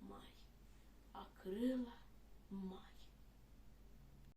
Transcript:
має, а крила має.